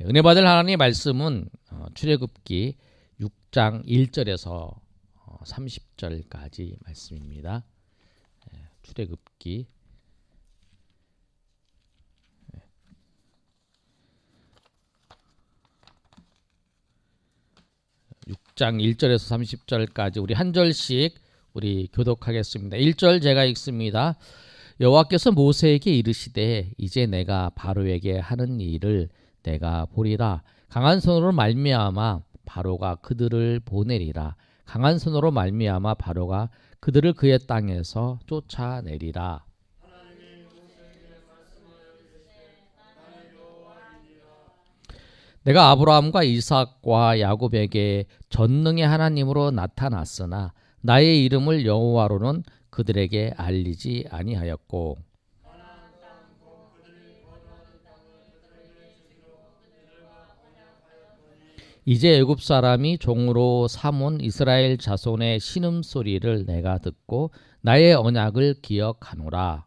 은혜 받을 하나님의 말씀은 어, 출애굽기 6장 1절에서 30절까지 말씀입니다. 예, 출애굽기 6장 1절에서 30절까지 우리 한 절씩 우리 교독하겠습니다. 1절 제가 읽습니다. 여호와께서 모세에게 이르시되 이제 내가 바로에게 하는 일을 내가 보리라. 강한 손으로 말미암아 바로가 그들을 보내리라. 강한 손으로 말미암아 바로가 그들을 그의 땅에서 쫓아내리라. 내가 아브라함과 이삭과 야곱에게 전능의 하나님으로 나타났으나 나의 이름을 여호와로는 그들에게 알리지 아니하였고 이제 애굽 사람이 종으로 삼은 이스라엘 자손의 신음 소리를 내가 듣고 나의 언약을 기억하노라.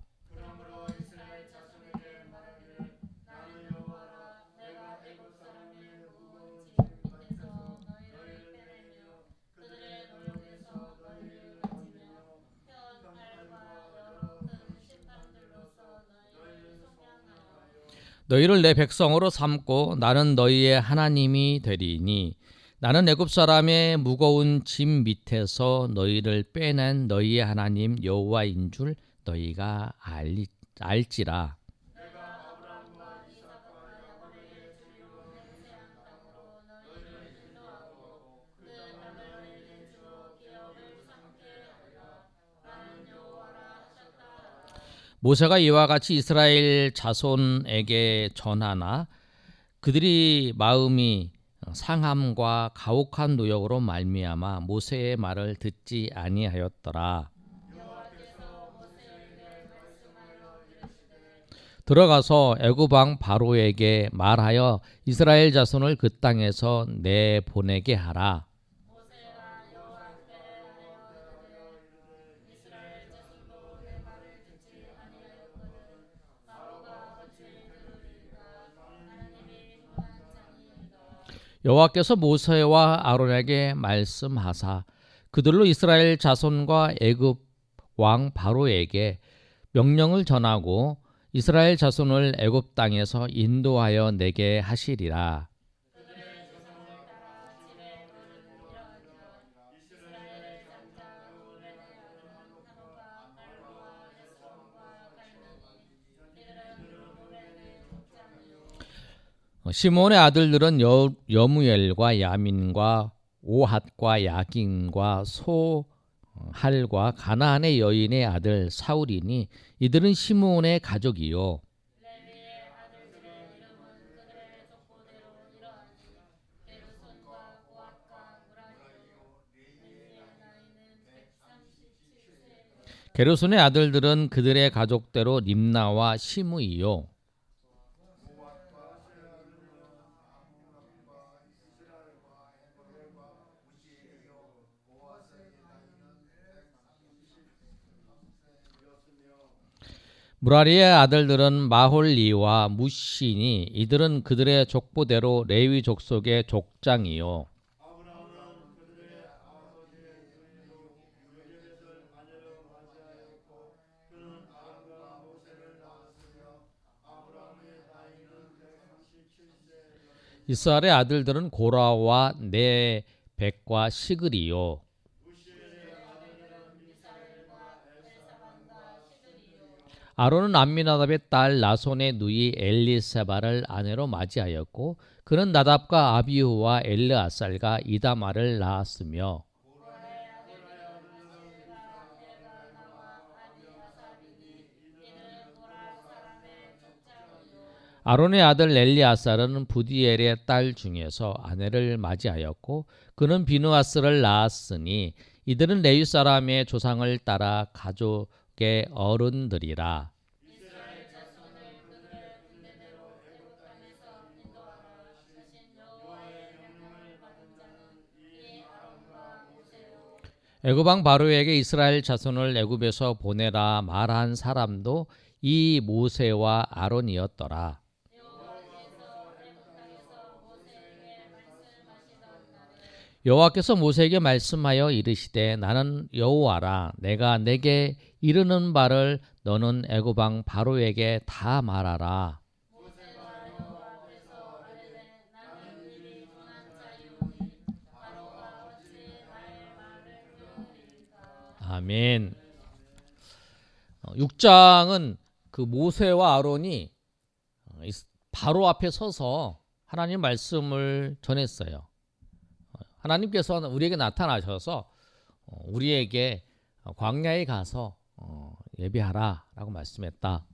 너희를 내 백성으로 삼고 나는 너희의 하나님이 되리니 나는 애굽 사람의 무거운 짐 밑에서 너희를 빼낸 너희의 하나님 여호와인 줄 너희가 알, 알지라 모세가 이와 같이 이스라엘 자손에게 전하나 그들이 마음이 상함과 가혹한 노역으로 말미암아 모세의 말을 듣지 아니하였더라. 들어가서 애굽 왕 바로에게 말하여 이스라엘 자손을 그 땅에서 내 보내게 하라. 여호와께서 모세와 아론에게 말씀하사 그들로 이스라엘 자손과 애굽 왕 바로에게 명령을 전하고 이스라엘 자손을 애굽 땅에서 인도하여 내게 하시리라. 시몬의 아들들은 여, 여무엘과 야민과 오핫과 야긴과 소할과 가나안의 여인의 아들 사울이니 이들은 시몬의 가족이요. 게르손의 아들들은 그들의 가족대로 림나와 시므이요 무라리의 아들들은 마홀리와 무시니 이들은 그들의 족보대로 레위 족속의 족장이요. 이스라엘의 아들들은 고라와 네백과 시글이요. 아론은 암미나답의 딸 나손의 누이 엘리세바를 아내로 맞이하였고 그는 나답과 아비후와 엘르아살과 이다마를 낳았으며 아론의 아들 엘리아살은 부디엘의 딸 중에서 아내를 맞이하였고 그는 비누아스를 낳았으니 이들은 레위 사람의 조상을 따라 가족 의 어른들이라 애굽왕 바로에게 이스라엘 자손을 애굽에서 보내라 말한 사람도 이 모세와 아론이었더라. 여호와께서 모세에게 말씀하여 이르시되 나는 여호와라 내가 내게 이르는 바를 너는 왕 바로에게 다 말하라 아멘. 6장은 그 모세와 아론이 어, 이 바로 앞에 서서 하나님 말씀을 전했어요. 어, 하나님께서는 우리에게 나타나셔서 어, 우리에게 광야에 가서 어, 예배하라 라고 말씀했다.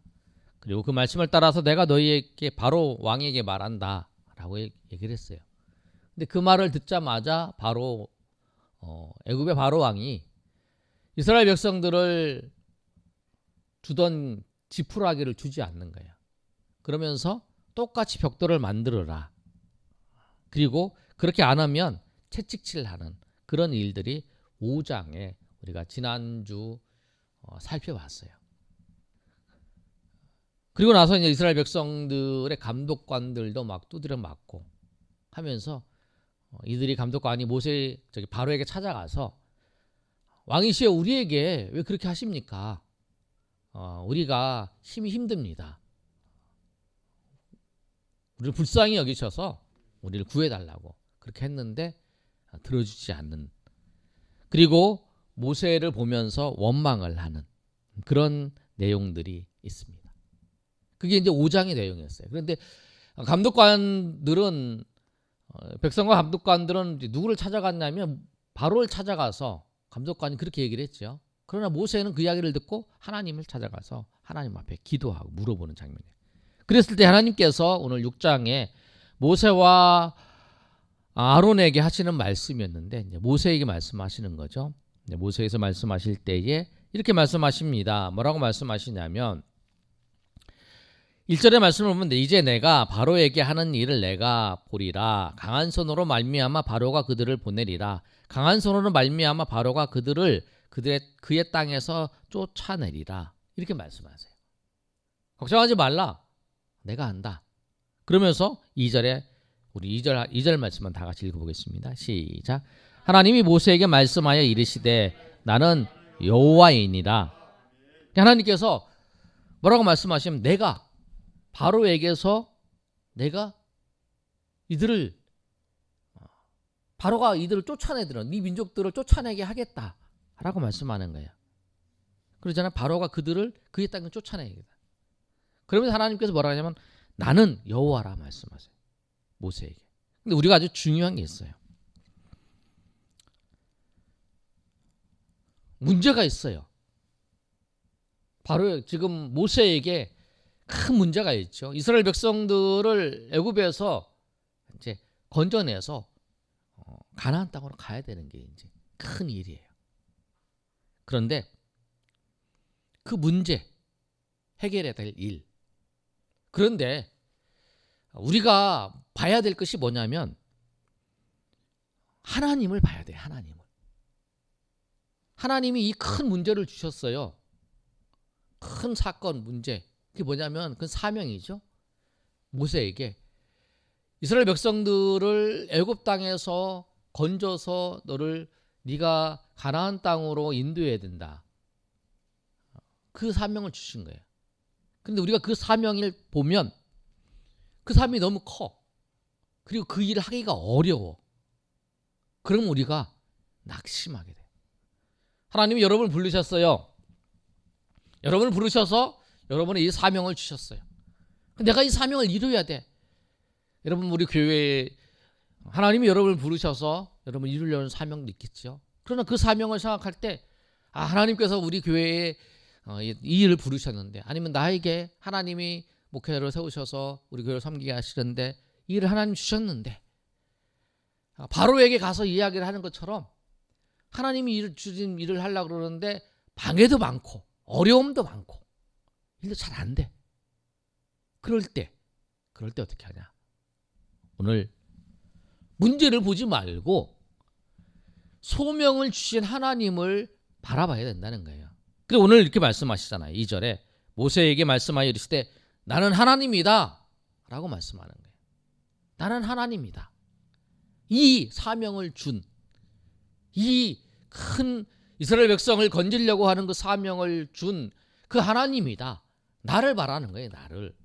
그리고 그 말씀을 따라서 내가 너희에게 바로 왕에게 말한다 라고 얘기를 했어요. 근데 그 말을 듣자마자 바로 어, 애굽의 바로 왕이 이스라엘 백성들을 주던 지푸라기를 주지 않는 거야. 그러면서 똑같이 벽돌을 만들어라. 그리고 그렇게 안 하면 채찍질하는 그런 일들이 5장에 우리가 지난주 어, 살펴봤어요. 그리고 나서 이제 이스라엘 백성들의 감독관들도 막 두드려 맞고 하면서 어, 이들이 감독관이 모세 저기 바로에게 찾아가서 왕이시여 우리에게 왜 그렇게 하십니까? 어, 우리가 힘이 힘듭니다. 우리를 불쌍히 여기셔서 우리를 구해달라고 그렇게 했는데 어, 들어주지 않는 그리고 모세를 보면서 원망을 하는 그런 내용들이 있습니다. 그게 이제 5장의 내용이었어요. 그런데 감독관들은 어, 백성과 감독관들은 누구를 찾아갔냐면 바로를 찾아가서 감독관이 그렇게 얘기를 했죠. 그러나 모세는 그 이야기를 듣고 하나님을 찾아가서 하나님 앞에 기도하고 물어보는 장면이에요. 그랬을 때 하나님께서 오늘 6장에 모세와 아론에게 하시는 말씀이었는데 모세에게 말씀하시는 거죠. 모세에서 말씀하실 때에 이렇게 말씀하십니다. 뭐라고 말씀하시냐면 1절의 말씀을 보면 이제 내가 바로에게 하는 일을 내가 보리라 강한 손으로 말미암아 바로가 그들을 보내리라 강한 손으로 말미암아 바로가 그들을 그들의 그의 땅에서 쫓아내리라 이렇게 말씀하세요. 걱정하지 말라. 내가 한다. 그러면서 2절에 우리 2절 2절 말씀만 다 같이 읽어 보겠습니다. 시작. 하나님이 모세에게 말씀하여 이르시되 나는 여호와이니라. 하나님께서 뭐라고 말씀하시면 내가 바로에게서 내가 이들을 바로가 이들을 쫓아내들은 네 민족들을 쫓아내게 하겠다라고 말씀하는 거예요. 그러잖아요. 바로가 그들을 그의 땅에 쫓아내겠다. 그러면서 하나님께서 뭐라 하냐면 나는 여호와라 말씀하세요. 모세에게. 근데 우리가 아주 중요한 게 있어요. 문제가 있어요. 바로 지금 모세에게 큰 문제가 있죠. 이스라엘 백성들을 애굽에서 이제 건져내서 어, 가나안 땅으로 가야 되는 게 이제 큰 일이에요. 그런데 그 문제 해결해야 될 일. 그런데 우리가 봐야 될 것이 뭐냐면 하나님을 봐야 돼. 하나님을. 하나님이 이 큰 문제를 주셨어요. 큰 사건 문제. 그게 뭐냐면 그 사명이죠. 모세에게 이스라엘 백성들을 애굽 땅에서 건져서 너를 네가 가나안 땅으로 인도해야 된다. 그 사명을 주신 거예요. 근데 우리가 그 사명을 보면 그 사명이 너무 커. 그리고 그 일을 하기가 어려워. 그럼 우리가 낙심하게 돼. 하나님이 여러분을 부르셨어요. 여러분을 부르셔서 여러분의 이 사명을 주셨어요. 내가 이 사명을 이루어야 돼. 여러분 우리 교회에 하나님이 여러분을 부르셔서 여러분 이루려는 사명도 있겠죠. 그러나 그 사명을 생각할 때 아, 하나님께서 우리 교회에 어, 이 일을 부르셨는데 아니면 나에게 하나님이 목회를 세우셔서 우리 교회를 섬기게 하시는데 이 일을 하나님 주셨는데 아, 바로에게 가서 이야기를 하는 것처럼 하나님이 일 주신 일을 하려고 그러는데 방해도 많고 어려움도 많고 일도 잘 안 돼. 그럴 때 그럴 때 어떻게 하냐? 오늘 문제를 보지 말고 소명을 주신 하나님을 바라봐야 된다는 거예요. 그리고 오늘 이렇게 말씀하시잖아요. 2절에 모세에게 말씀하여 이르시되 나는 하나님이다 라고 말씀하는 거예요. 나는 하나님이다. 이 사명을 준 이 큰 이스라엘 백성을 건지려고 하는 그 사명을 준 그 하나님이다. 나를 바라는 거예요, 나를.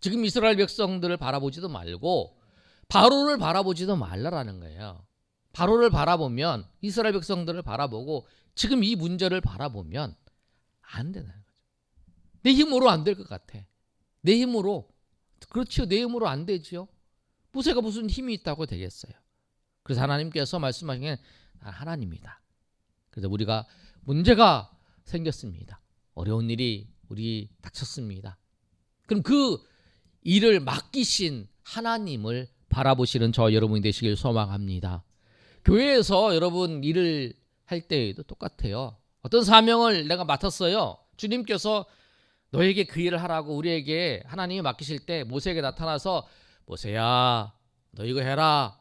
지금 이스라엘 백성들을 바라보지도 말고 바로를 바라보지도 말라라는 거예요. 바로를 바라보면 이스라엘 백성들을 바라보고 지금 이 문제를 바라보면 안 되는 거죠. 내 힘으로 안 될 것 같아. 내 힘으로 그렇지요. 내 힘으로 안 되지요. 모세가 무슨 힘이 있다고 되겠어요. 그래서 하나님께서 말씀하신 게 하나님이다. 그래서 우리가 문제가 생겼습니다. 어려운 일이 우리 닥쳤습니다. 그럼 그 일을 맡기신 하나님을 바라보시는 저 여러분이 되시길 소망합니다. 교회에서 여러분 일을 할 때에도 똑같아요. 어떤 사명을 내가 맡았어요. 주님께서 너에게 그 일을 하라고 우리에게 하나님이 맡기실 때 모세에게 나타나서 모세야 너 이거 해라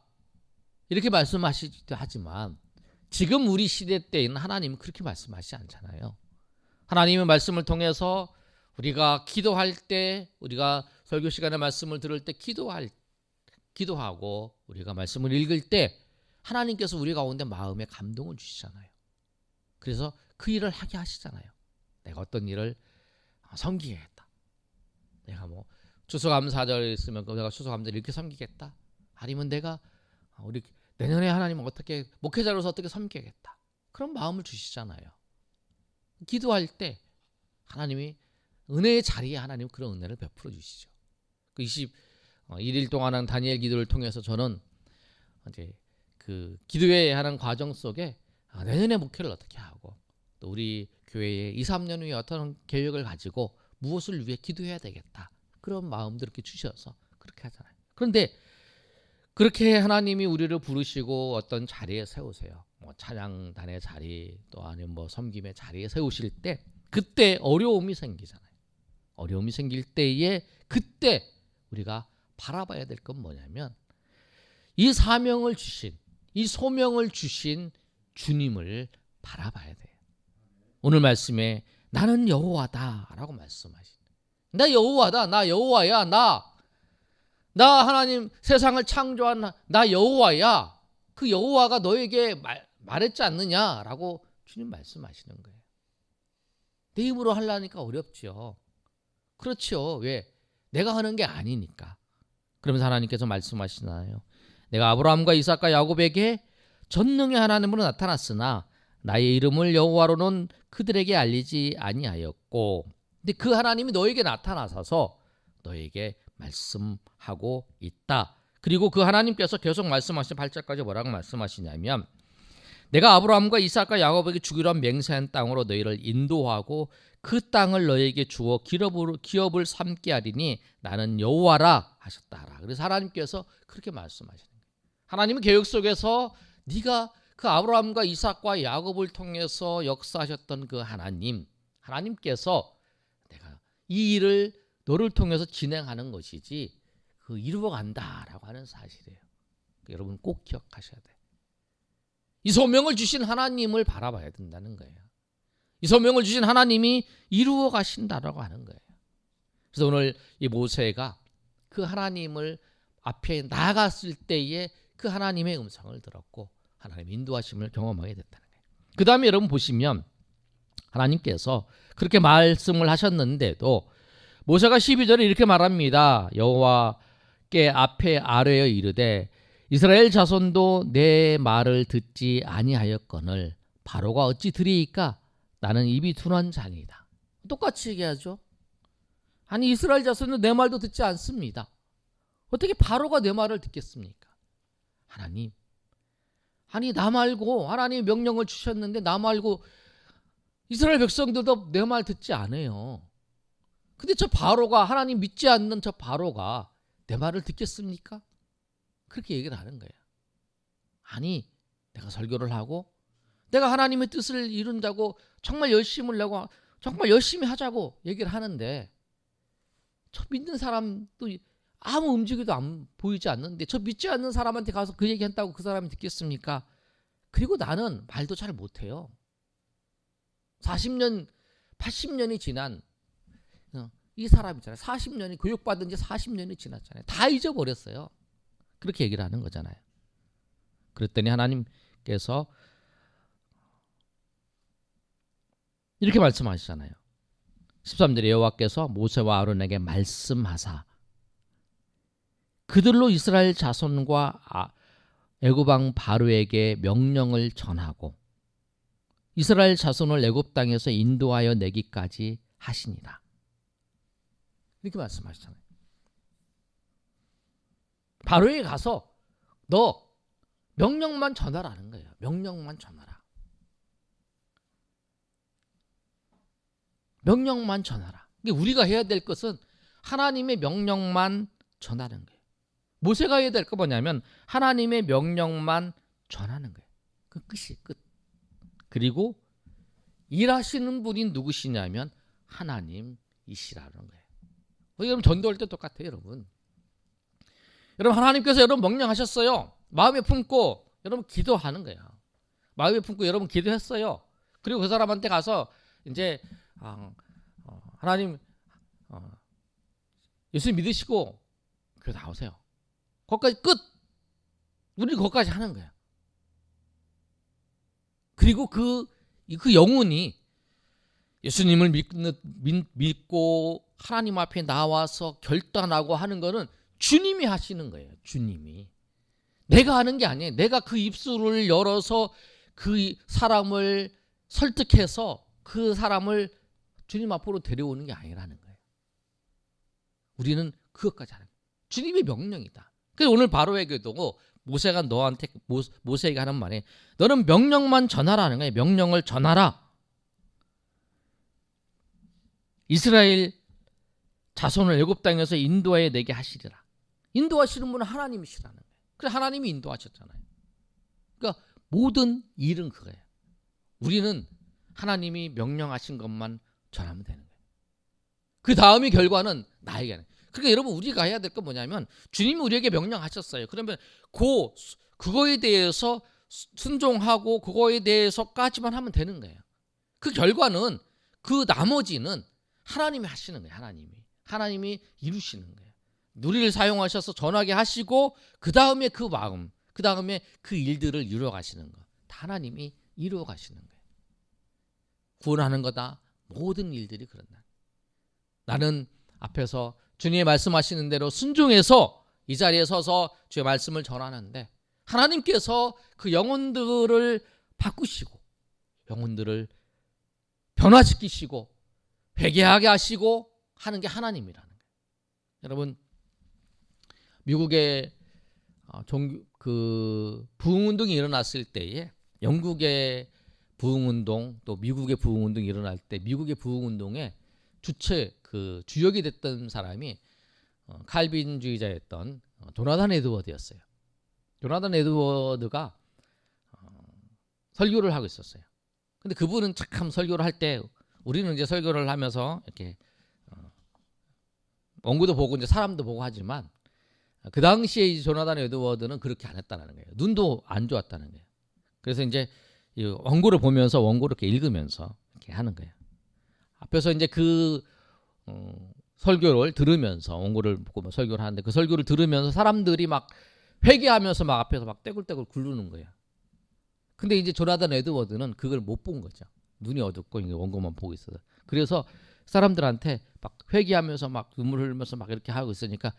이렇게 말씀하시기도 하지만 지금 우리 시대 때에는 하나님은 그렇게 말씀하시지 않잖아요. 하나님의 말씀을 통해서 우리가 기도할 때 우리가 설교 시간에 말씀을 들을 때 기도할 기도하고 우리가 말씀을 읽을 때 하나님께서 우리 가운데 마음에 감동을 주시잖아요. 그래서 그 일을 하게 하시잖아요. 내가 어떤 일을 섬기겠다. 내가 뭐 추수감사절 있으면 내가 추수감사절 이렇게 섬기겠다. 아니면 내가 우리 내년에 하나님 어떻게 목회자로서 어떻게 섬기겠다. 그런 마음을 주시잖아요. 기도할 때 하나님이 은혜의 자리에 하나님 그런 은혜를 베풀어 주시죠. 그 21일 동안 한 다니엘 기도를 통해서 저는 이제 그 기도회 하는 과정 속에 아, 내년에 목회를 어떻게 하고 또 우리 교회에 2, 3년 후에 어떤 계획을 가지고 무엇을 위해 기도해야 되겠다. 그런 마음들 이렇게 주셔서 그렇게 하잖아요. 그런데 그렇게 하나님이 우리를 부르시고 어떤 자리에 세우세요. 뭐 찬양단의 자리 또 아니면 뭐 섬김의 자리에 세우실 때 그때 어려움이 생기잖아요. 어려움이 생길 때에 그때 우리가 바라봐야 될 건 뭐냐면 이 사명을 주신 이 소명을 주신 주님을 바라봐야 돼요. 오늘 말씀에 나는 여호와다라고 말씀하신. 나 여호와다. 나 여호와야. 나. 나 하나님 세상을 창조한 나 여호와야. 그 여호와가 너에게 말, 말했지 않느냐라고 주님 말씀하시는 거예요. 내 힘으로 하려니까 어렵죠. 그렇죠. 왜? 내가 하는 게 아니니까. 그러면서 하나님께서 말씀하시나요? 내가 아브라함과 이삭과 야곱에게 전능의 하나님으로 나타났으나 나의 이름을 여호와로는 그들에게 알리지 아니하였고 근데 그 하나님이 너에게 나타나셔서 너에게 말씀하고 있다. 그리고 그 하나님께서 계속 말씀하신 8절까지 뭐라고 말씀하시냐면 내가 아브라함과 이삭과 야곱에게 주기로 한 맹세한 땅으로 너희를 인도하고 그 땅을 너희에게 주어 기업을, 기업을 삼게 하리니 나는 여호와라 하셨다라. 그래서 하나님께서 그렇게 말씀하시는 거예요. 하나님의 계획 속에서 네가 그 아브라함과 이삭과 야곱을 통해서 역사하셨던 그 하나님, 하나님께서 내가 이 일을 너를 통해서 진행하는 것이지 그 이루어 간다라고 하는 사실이에요. 여러분 꼭 기억하셔야 돼. 이 소명을 주신 하나님을 바라봐야 된다는 거예요. 이 소명을 주신 하나님이 이루어 가신다라고 하는 거예요. 그래서 오늘 이 모세가 그 하나님을 앞에 나갔을 때에 그 하나님의 음성을 들었고 하나님 인도하심을 경험하게 됐다는 거예요. 그 다음에 여러분 보시면 하나님께서 그렇게 말씀을 하셨는데도 모세가 12절에 이렇게 말합니다. 여호와께 앞에 아뢰어 이르되 이스라엘 자손도 내 말을 듣지 아니하였거늘 바로가 어찌 들이이까 나는 입이 둔한 자니다. 똑같이 얘기하죠. 아니 이스라엘 자손도 내 말도 듣지 않습니다. 어떻게 바로가 내 말을 듣겠습니까? 하나님 아니 나 말고 하나님 명령을 주셨는데 나 말고 이스라엘 백성들도 내 말 듣지 않아요. 근데 저 바로가 하나님 믿지 않는 저 바로가 내 말을 듣겠습니까? 그렇게 얘기를 하는 거예요. 아니 내가 설교를 하고 내가 하나님의 뜻을 이룬다고 정말 열심을 내고 정말 열심히 하자고 얘기를 하는데 저 믿는 사람도 아무 움직이도 안 보이지 않는데 저 믿지 않는 사람한테 가서 그 얘기 한다고 그 사람이 듣겠습니까? 그리고 나는 말도 잘 못해요. 40년, 80년이 지난 어, 이 사람 있잖아요. 40년이 교육받은 지 40년이 지났잖아요. 다 잊어버렸어요. 그렇게 얘기를 하는 거잖아요. 그랬더니 하나님께서 이렇게 말씀하시잖아요. 13절에 여호와께서 모세와 아론에게 말씀하사 그들로 이스라엘 자손과 아- 애굽 왕 바로에게 명령을 전하고 이스라엘 자손을 애굽 땅에서 인도하여 내기까지 하시니라. 이렇게 말씀하시잖아요. 바로에게 가서 너 명령만 전하라는 거예요. 명령만 전하라. 명령만 전하라. 우리가 해야 될 것은 하나님의 명령만 전하는 거예요. 모세가 해야 될 거 뭐냐면 하나님의 명령만 전하는 거예요. 그 끝이 끝. 그리고 일하시는 분이 누구시냐면 하나님이시라는 거예요. 어, 여러분 전도할 때 똑같아요, 여러분. 여러분 하나님께서 여러분 명령하셨어요. 마음에 품고 여러분 기도하는 거예요. 마음에 품고 여러분 기도했어요. 그리고 그 사람한테 가서 이제 어, 어, 하나님 어, 예수 믿으시고 교회 나오세요. 거기까지 끝. 우리 거기까지 하는 거야. 그리고 그, 이- 그 영혼이 예수님을 믿, 믿, 믿고 하나님 앞에 나와서 결단하고 하는 거는 주님이 하시는 거예요. 주님이. 내가 하는 게 아니에요. 내가 그 입술을 열어서 그 사람을 설득해서 그 사람을 주님 앞으로 데려오는 게 아니라는 거예요. 우리는 그것까지 하는 거예요. 주님의 명령이다. 그래서 오늘 바로에게도 모세가 너한테 모, 모세에게 하는 말이 너는 명령만 전하라는 거예요. 명령을 전하라. 이스라엘 자손을 애굽 땅에서 인도하여 내게 하시리라. 인도하시는 분은 하나님이시라는 거예요. 그래서 하나님이 인도하셨잖아요. 그러니까 모든 일은 그거예요. 우리는 하나님이 명령하신 것만 전하면 되는 거예요. 그 다음의 결과는 나에게는. 그러니까 여러분 우리가 해야 될 건 뭐냐면 주님이 우리에게 명령하셨어요. 그러면 그 그거에 대해서 순종하고 그거에 대해서까지만 하면 되는 거예요. 그 결과는 그 나머지는 하나님이 하시는 거예요. 하나님이 하나님이 이루시는 거예요. 우리를 사용하셔서 전하게 하시고 그 다음에 그 마음, 그 다음에 그 일들을 이루어 가시는 거. 다 하나님이 이루어 가시는 거예요. 구원하는 거다. 모든 일들이 그런다. 나는 앞에서 주님이 말씀하시는 대로 순종해서 이 자리에 서서 주의 말씀을 전하는데 하나님께서 그 영혼들을 바꾸시고 영혼들을 변화시키시고 회개하게 하시고 하는 게 하나님이라는 거예요. 여러분 미국의 어, 종교 그 부흥 운동이 일어났을 때에 영국의 부흥 운동 또 미국의 부흥 운동이 일어날 때 미국의 부흥 운동에 주체 그 주역이 됐던 사람이 어, 칼빈주의자였던 어, 조나단 에드워드였어요. 조나단 에드워드가 어, 설교를 하고 있었어요. 근데 그분은 참 설교를 할 때 우리는 이제 설교를 하면서 이렇게 어, 원고도 보고 이제 사람도 보고 하지만 그 당시에 이 조나단 에드워드는 그렇게 안 했다는 거예요. 눈도 안 좋았다는 거예요. 그래서 이제 이 원고를 보면서 원고를 이렇게 읽으면서 이렇게 하는 거예요. 앞에서 이제 그 어, 설교를 들으면서 원고를 보고 막 설교를 하는데 그 설교를 들으면서 사람들이 막 회개하면서 막 앞에서 막 떼굴떼굴 굴르는 거예요. 근데 이제 조나단 에드워드는 그걸 못 본 거죠. 눈이 어둡고 이게 원고만 보고 있어서. 그래서 사람들한테 막 회개하면서 막 눈물 흘리면서 막 이렇게 하고 있으니까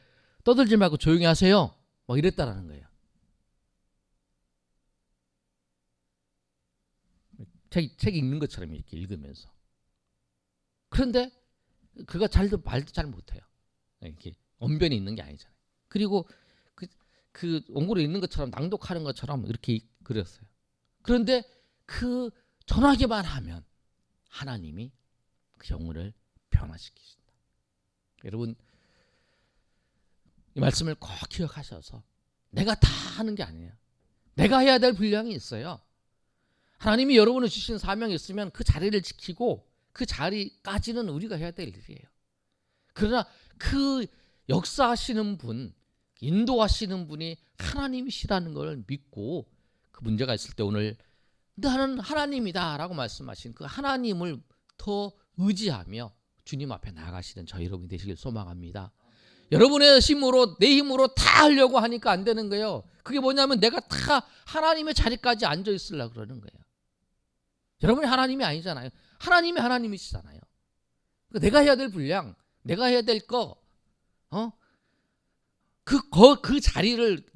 떠들지 말고 조용히 하세요. 막 이랬다라는 거예요. 책, 책 읽는 것처럼 이렇게 읽으면서. 그런데 그가 잘도 말도 잘 못해요. 이렇게 언변이 있는 게 아니잖아요. 그리고 그, 그 원고로 읽는 것처럼 낭독하는 것처럼 이렇게 그렸어요. 그런데 그 전하기만 하면 하나님이 그 영혼을 변화시키신다. 여러분 이 말씀을 꼭 기억하셔서 내가 다 하는 게 아니에요. 내가 해야 될 분량이 있어요. 하나님이 여러분을 주신 사명이 있으면 그 자리를 지키고 그 자리까지는 우리가 해야 될 일이에요. 그러나 그 역사하시는 분, 인도하시는 분이 하나님이시라는 걸 믿고 그 문제가 있을 때 오늘 나는 하나님이다라고 말씀하신 그 하나님을 더 의지하며 주님 앞에 나아가시는 저 여러분이 되시길 소망합니다. 여러분의 힘으로 내 힘으로 다 하려고 하니까 안 되는 거예요. 그게 뭐냐면 내가 다 하나님의 자리까지 앉아 있으려 그러는 거예요. 여러분이 하나님이 아니잖아요. 하나님이 하나님이시잖아요. 그러니까 내가 해야 될 분량, 내가 해야 될 거, 어? 그, 거, 그 자리를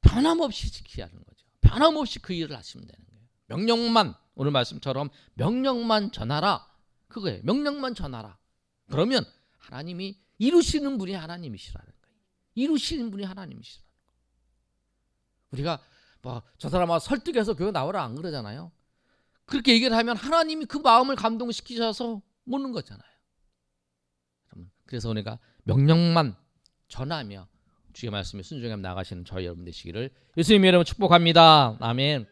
변함없이 지켜야 하는 거죠. 변함없이 그 일을 하시면 되는 거예요. 명령만, 오늘 말씀처럼 명령만 전하라. 그거예요. 명령만 전하라. 그러면 하나님이 이루시는 분이 하나님이시라는 거예요. 이루시는 분이 하나님이시라는 거예요. 우리가 뭐 저 사람아 설득해서 교회 나오라 안 그러잖아요. 그렇게 얘기를 하면 하나님이 그 마음을 감동시키셔서 오는 거잖아요. 그래서 우리가 명령만 전하며 주의 말씀에 순종하며 나가시는 저희 여러분 되시기를 예수님 이름으로 축복합니다. 아멘.